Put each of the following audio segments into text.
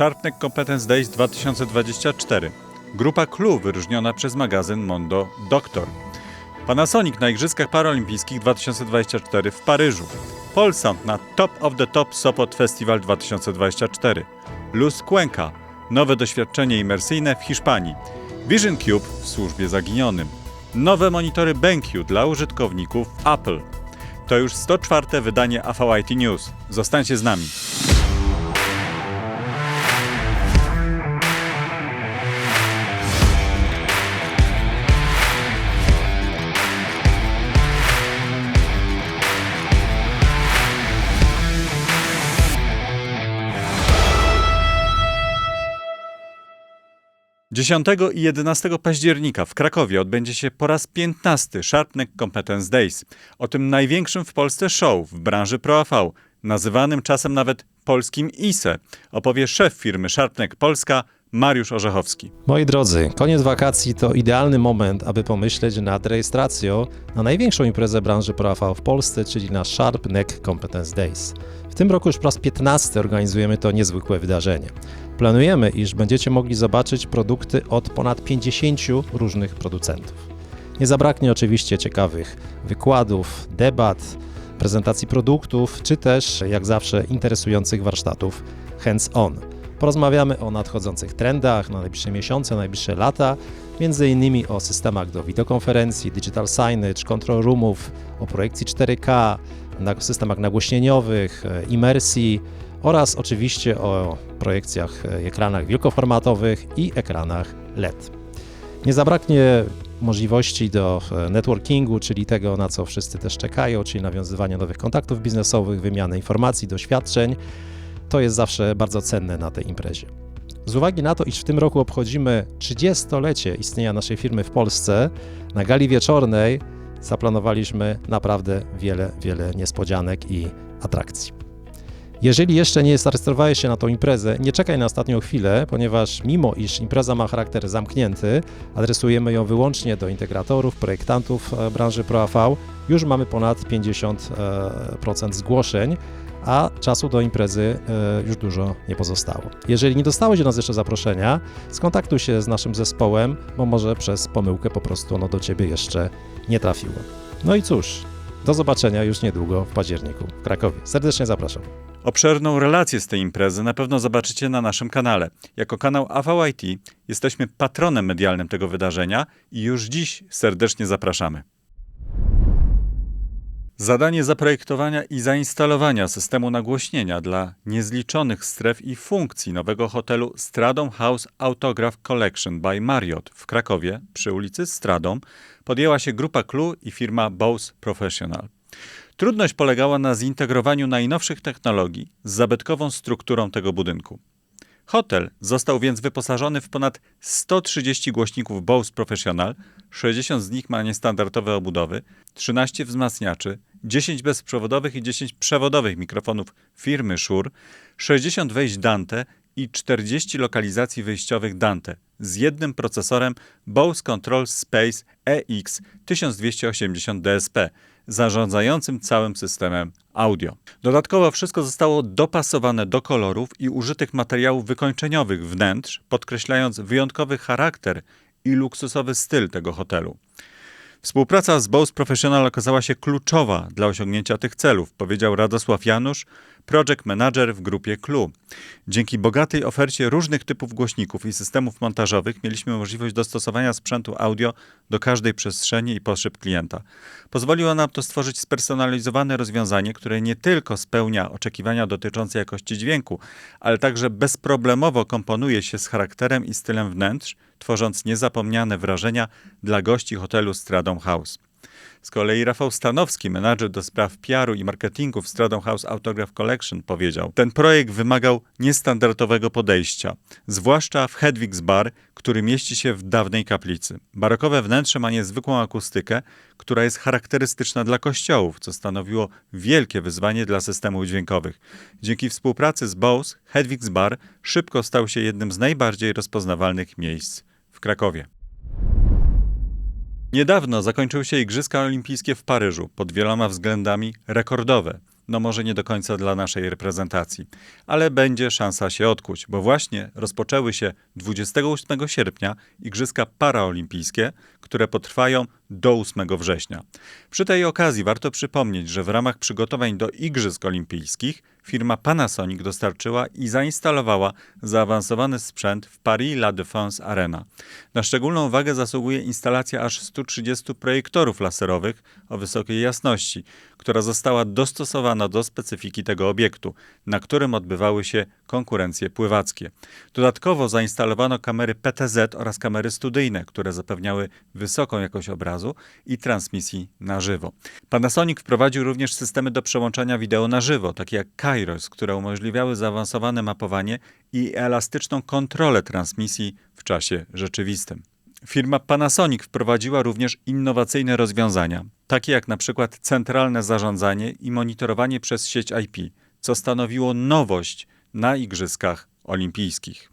Sharpneck Competence Days 2024. Grupa Clue wyróżniona przez magazyn Mondo Doctor. Panasonic na Igrzyskach Paralimpijskich 2024 w Paryżu. Polsat na Top of the Top Sopot Festival 2024. Luz Cuenca. Nowe doświadczenie imersyjne w Hiszpanii. Vision Cube w służbie zaginionym. Nowe monitory BenQ dla użytkowników Apple. To już 104. wydanie AVIT News. Zostańcie z nami. Dziesiątego i 11 października w Krakowie odbędzie się po raz 15 Sharpneck Competence Days. O tym największym w Polsce show w branży ProAV, nazywanym czasem nawet polskim ISE, opowie szef firmy Sharpneck Polska Mariusz Orzechowski. Moi drodzy, koniec wakacji to idealny moment, aby pomyśleć nad rejestracją na największą imprezę branży ProAV w Polsce, czyli na Sharp Neck Competence Days. W tym roku już po raz 15 organizujemy to niezwykłe wydarzenie. Planujemy, iż będziecie mogli zobaczyć produkty od ponad 50 różnych producentów. Nie zabraknie oczywiście ciekawych wykładów, debat, prezentacji produktów, czy też, jak zawsze, interesujących warsztatów hands-on. Porozmawiamy o nadchodzących trendach na najbliższe miesiące, najbliższe lata, między innymi o systemach do wideokonferencji, digital signage, control roomów, o projekcji 4K, na systemach nagłośnieniowych, e, imersji oraz oczywiście o projekcjach, e, ekranach wielkoformatowych i ekranach LED. Nie zabraknie możliwości do e, networkingu, czyli tego, na co wszyscy też czekają, czyli nawiązywania nowych kontaktów biznesowych, wymiany informacji, doświadczeń. To jest zawsze bardzo cenne na tej imprezie. Z uwagi na to, iż w tym roku obchodzimy 30-lecie istnienia naszej firmy w Polsce, na gali wieczornej zaplanowaliśmy naprawdę wiele, wiele niespodzianek i atrakcji. Jeżeli jeszcze nie zarejestrowałeś się na tą imprezę, nie czekaj na ostatnią chwilę, ponieważ mimo iż impreza ma charakter zamknięty, adresujemy ją wyłącznie do integratorów, projektantów e, branży ProAV, już mamy ponad 50% zgłoszeń, a czasu do imprezy e, już dużo nie pozostało. Jeżeli nie dostałeś do nas jeszcze zaproszenia, skontaktuj się z naszym zespołem, bo może przez pomyłkę po prostu ono do Ciebie jeszcze nie trafiło. No i cóż, do zobaczenia już niedługo w październiku w Krakowie. Serdecznie zapraszam. Obszerną relację z tej imprezy na pewno zobaczycie na naszym kanale. Jako kanał AVIT jesteśmy patronem medialnym tego wydarzenia i już dziś serdecznie zapraszamy. Zadanie zaprojektowania i zainstalowania systemu nagłośnienia dla niezliczonych stref i funkcji nowego hotelu Stradom House Autograph Collection by Marriott w Krakowie przy ulicy Stradom podjęła się grupa Clue i firma Bose Professional. Trudność polegała na zintegrowaniu najnowszych technologii z zabytkową strukturą tego budynku. Hotel został więc wyposażony w ponad 130 głośników Bose Professional, 60 z nich ma niestandardowe obudowy, 13 wzmacniaczy, 10 bezprzewodowych i 10 przewodowych mikrofonów firmy Shure, 60 wejść Dante i 40 lokalizacji wyjściowych Dante z jednym procesorem Bose Control Space EX 1280 DSP, zarządzającym całym systemem audio. Dodatkowo wszystko zostało dopasowane do kolorów i użytych materiałów wykończeniowych wnętrz, podkreślając wyjątkowy charakter i luksusowy styl tego hotelu. Współpraca z Bose Professional okazała się kluczowa dla osiągnięcia tych celów, powiedział Radosław Janusz, project manager w grupie Clue. Dzięki bogatej ofercie różnych typów głośników i systemów montażowych mieliśmy możliwość dostosowania sprzętu audio do każdej przestrzeni i potrzeb klienta. Pozwoliło nam to stworzyć spersonalizowane rozwiązanie, które nie tylko spełnia oczekiwania dotyczące jakości dźwięku, ale także bezproblemowo komponuje się z charakterem i stylem wnętrz, tworząc niezapomniane wrażenia dla gości hotelu Stradom House. Z kolei Rafał Stanowski, menadżer do spraw PR-u i marketingu w Stradom House Autograph Collection, powiedział: Ten projekt wymagał niestandardowego podejścia, zwłaszcza w Hedwig's Bar, który mieści się w dawnej kaplicy. Barokowe wnętrze ma niezwykłą akustykę, która jest charakterystyczna dla kościołów, co stanowiło wielkie wyzwanie dla systemów dźwiękowych. Dzięki współpracy z Bose, Hedwig's Bar szybko stał się jednym z najbardziej rozpoznawalnych miejsc w Krakowie. Niedawno zakończyły się Igrzyska Olimpijskie w Paryżu, pod wieloma względami rekordowe. no może nie do końca dla naszej reprezentacji. Ale będzie szansa się odkuć, bo właśnie rozpoczęły się 28 sierpnia Igrzyska Paraolimpijskie, które potrwają do 8 września. Przy tej okazji warto przypomnieć, że w ramach przygotowań do Igrzysk Olimpijskich firma Panasonic dostarczyła i zainstalowała zaawansowany sprzęt w Paris La Défense Arena. Na szczególną uwagę zasługuje instalacja aż 130 projektorów laserowych o wysokiej jasności, która została dostosowana do specyfiki tego obiektu, na którym odbywały się konkurencje pływackie. Dodatkowo zainstalowano kamery PTZ oraz kamery studyjne, które zapewniały wysoką jakość obrazu i transmisji na żywo. Panasonic wprowadził również systemy do przełączania wideo na żywo, takie jak Kairos, które umożliwiały zaawansowane mapowanie i elastyczną kontrolę transmisji w czasie rzeczywistym. Firma Panasonic wprowadziła również innowacyjne rozwiązania, takie jak przykład centralne zarządzanie i monitorowanie przez sieć IP, co stanowiło nowość na Igrzyskach Olimpijskich.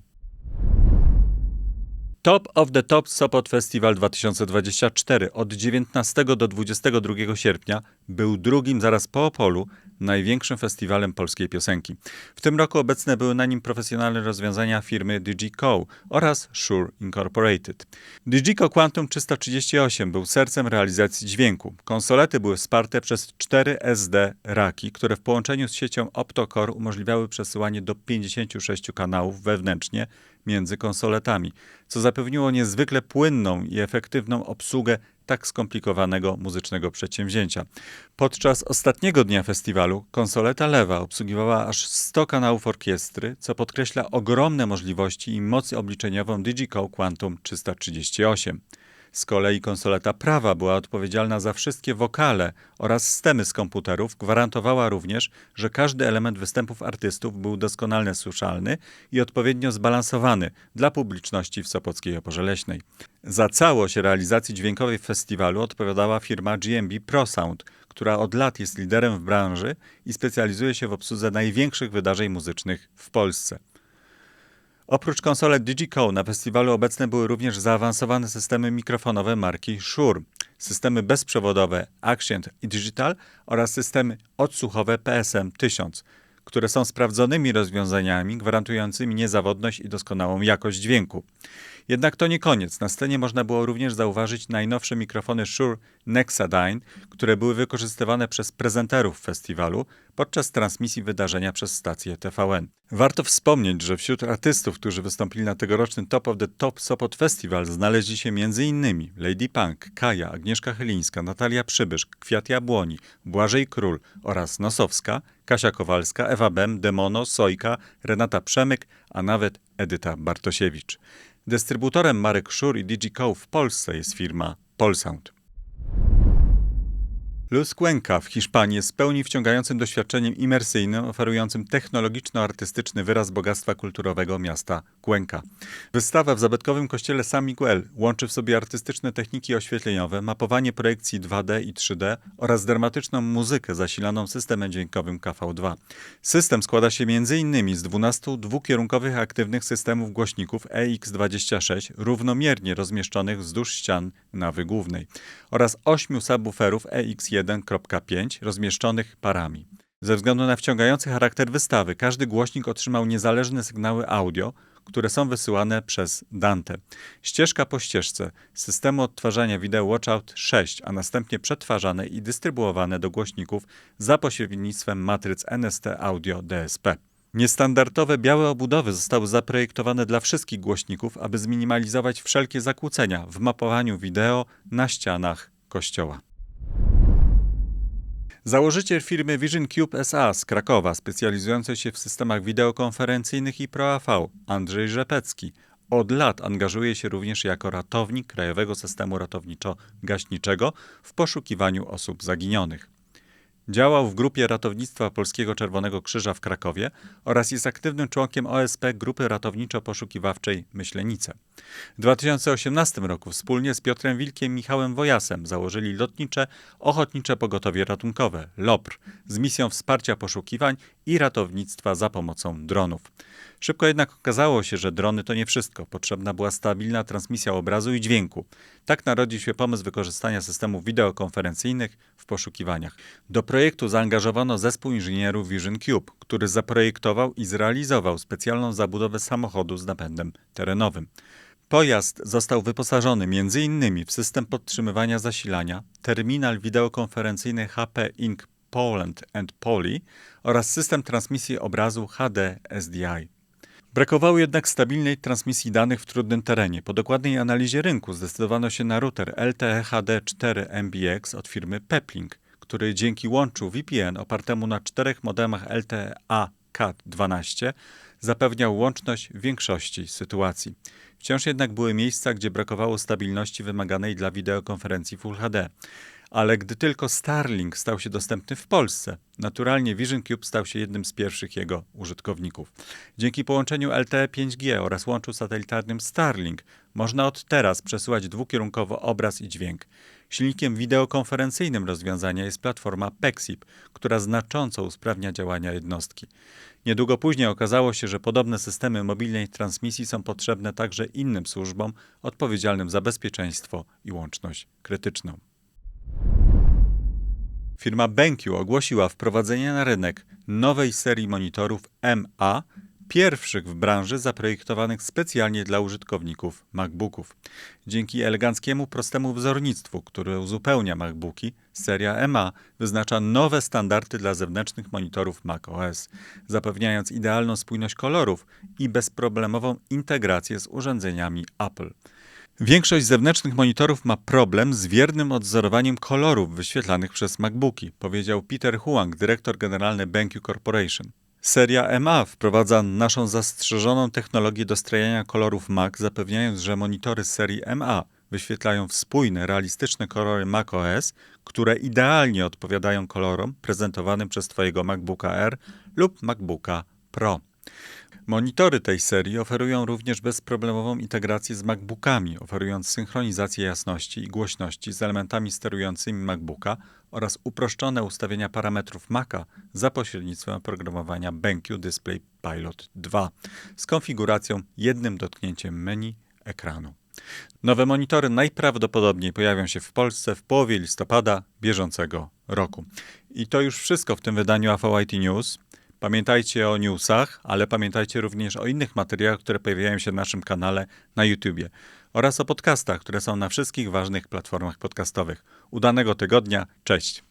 Top of the Top Sopot Festival 2024 od 19 do 22 sierpnia był drugim zaraz po Opolu największym festiwalem polskiej piosenki. W tym roku obecne były na nim profesjonalne rozwiązania firmy DigiCo oraz Shure Incorporated. DigiCo Quantum 338 był sercem realizacji dźwięku. Konsolety były wsparte przez 4 SD raki, które w połączeniu z siecią OptoCore umożliwiały przesyłanie do 56 kanałów wewnętrznie między konsoletami, co zapewniło niezwykle płynną i efektywną obsługę tak skomplikowanego muzycznego przedsięwzięcia. Podczas ostatniego dnia festiwalu konsoleta lewa obsługiwała aż 100 kanałów orkiestry, co podkreśla ogromne możliwości i moc obliczeniową DigiCo Quantum 338. Z kolei konsoleta prawa była odpowiedzialna za wszystkie wokale oraz stemy z komputerów, gwarantowała również, że każdy element występów artystów był doskonale słyszalny i odpowiednio zbalansowany dla publiczności w Sopockiej Oporze Leśnej. Za całość realizacji dźwiękowej festiwalu odpowiadała firma GMB ProSound, która od lat jest liderem w branży i specjalizuje się w obsłudze największych wydarzeń muzycznych w Polsce. Oprócz konsolet DigiCo na festiwalu obecne były również zaawansowane systemy mikrofonowe marki Shure, systemy bezprzewodowe Accent i Digital oraz systemy odsłuchowe PSM 1000, które są sprawdzonymi rozwiązaniami gwarantującymi niezawodność i doskonałą jakość dźwięku. Jednak to nie koniec. Na scenie można było również zauważyć najnowsze mikrofony Shure Nexadyne, które były wykorzystywane przez prezenterów festiwalu podczas transmisji wydarzenia przez stację TVN. Warto wspomnieć, że wśród artystów, którzy wystąpili na tegorocznym Top of the Top Sopot Festival znaleźli się m.in. Lady Punk, Kaja, Agnieszka Chylińska, Natalia Przybysz, Kwiat Jabłoni, Błażej Król oraz Nosowska, Kasia Kowalska, Ewa Bem, Demono, Sojka, Renata Przemyk, a nawet Edyta Bartosiewicz. Dystrybutorem marek Shure i DigiCo w Polsce jest firma Polsound. Luz Cuenca w Hiszpanii jest pełni wciągającym doświadczeniem imersyjnym, oferującym technologiczno-artystyczny wyraz bogactwa kulturowego miasta Cuenca. Wystawa w zabytkowym kościele San Miguel łączy w sobie artystyczne techniki oświetleniowe, mapowanie projekcji 2D i 3D oraz dramatyczną muzykę zasilaną systemem dźwiękowym KV2. System składa się m.in. z 12 dwukierunkowych aktywnych systemów głośników EX26 równomiernie rozmieszczonych wzdłuż ścian nawy głównej oraz 8 subwooferów EX1.5 rozmieszczonych parami. Ze względu na wciągający charakter wystawy, każdy głośnik otrzymał niezależne sygnały audio, które są wysyłane przez Dante. Ścieżka po ścieżce systemu odtwarzania wideo Watchout 6, a następnie przetwarzane i dystrybuowane do głośników za pośrednictwem matryc NST Audio DSP. Niestandardowe białe obudowy zostały zaprojektowane dla wszystkich głośników, aby zminimalizować wszelkie zakłócenia w mapowaniu wideo na ścianach kościoła. Założyciel firmy Vision Cube SA z Krakowa, specjalizującej się w systemach wideokonferencyjnych i Pro AV, Andrzej Rzepecki, od lat angażuje się również jako ratownik Krajowego Systemu Ratowniczo-Gaśniczego w poszukiwaniu osób zaginionych. Działał w grupie ratownictwa Polskiego Czerwonego Krzyża w Krakowie oraz jest aktywnym członkiem OSP Grupy Ratowniczo-Poszukiwawczej Myślenice. W 2018 roku wspólnie z Piotrem Wilkiem i Michałem Wojasem założyli lotnicze Ochotnicze Pogotowie Ratunkowe LOPR z misją wsparcia poszukiwań i ratownictwa za pomocą dronów. Szybko jednak okazało się, że drony to nie wszystko. Potrzebna była stabilna transmisja obrazu i dźwięku. Tak narodził się pomysł wykorzystania systemów wideokonferencyjnych w poszukiwaniach. Do projektu zaangażowano zespół inżynierów Vision Cube, który zaprojektował i zrealizował specjalną zabudowę samochodu z napędem terenowym. Pojazd został wyposażony m.in. w system podtrzymywania zasilania, terminal wideokonferencyjny HP Inc. Poland and Poly oraz system transmisji obrazu HD SDI. Brakowało jednak stabilnej transmisji danych w trudnym terenie. Po dokładnej analizie rynku zdecydowano się na router LTE HD4 MBX od firmy Peplink, który dzięki łączu VPN opartemu na czterech modemach LTE A CAT12 zapewniał łączność w większości sytuacji. Wciąż jednak były miejsca, gdzie brakowało stabilności wymaganej dla wideokonferencji Full HD. Ale gdy tylko Starlink stał się dostępny w Polsce, naturalnie Vision Cube stał się jednym z pierwszych jego użytkowników. Dzięki połączeniu LTE 5G oraz łączu satelitarnym Starlink można od teraz przesyłać dwukierunkowo obraz i dźwięk. Silnikiem wideokonferencyjnym rozwiązania jest platforma Pexip, która znacząco usprawnia działania jednostki. Niedługo później okazało się, że podobne systemy mobilnej transmisji są potrzebne także innym służbom odpowiedzialnym za bezpieczeństwo i łączność krytyczną. Firma BenQ ogłosiła wprowadzenie na rynek nowej serii monitorów MA, pierwszych w branży zaprojektowanych specjalnie dla użytkowników MacBooków. Dzięki eleganckiemu, prostemu wzornictwu, które uzupełnia MacBooki, seria MA wyznacza nowe standardy dla zewnętrznych monitorów macOS, zapewniając idealną spójność kolorów i bezproblemową integrację z urządzeniami Apple. Większość zewnętrznych monitorów ma problem z wiernym odzorowaniem kolorów wyświetlanych przez MacBooki, powiedział Peter Huang, dyrektor generalny BenQ Corporation. Seria MA wprowadza naszą zastrzeżoną technologię dostrajania kolorów Mac, zapewniając, że monitory serii MA wyświetlają spójne, realistyczne kolory macOS, które idealnie odpowiadają kolorom prezentowanym przez Twojego MacBooka R lub MacBooka Pro. Monitory tej serii oferują również bezproblemową integrację z MacBookami, oferując synchronizację jasności i głośności z elementami sterującymi MacBooka oraz uproszczone ustawienia parametrów Maca za pośrednictwem oprogramowania BenQ Display Pilot 2 z konfiguracją jednym dotknięciem menu ekranu. Nowe monitory najprawdopodobniej pojawią się w Polsce w połowie listopada bieżącego roku. I to już wszystko w tym wydaniu AVIT News. Pamiętajcie o newsach, ale pamiętajcie również o innych materiałach, które pojawiają się na naszym kanale na YouTubie oraz o podcastach, które są na wszystkich ważnych platformach podcastowych. Udanego tygodnia, cześć!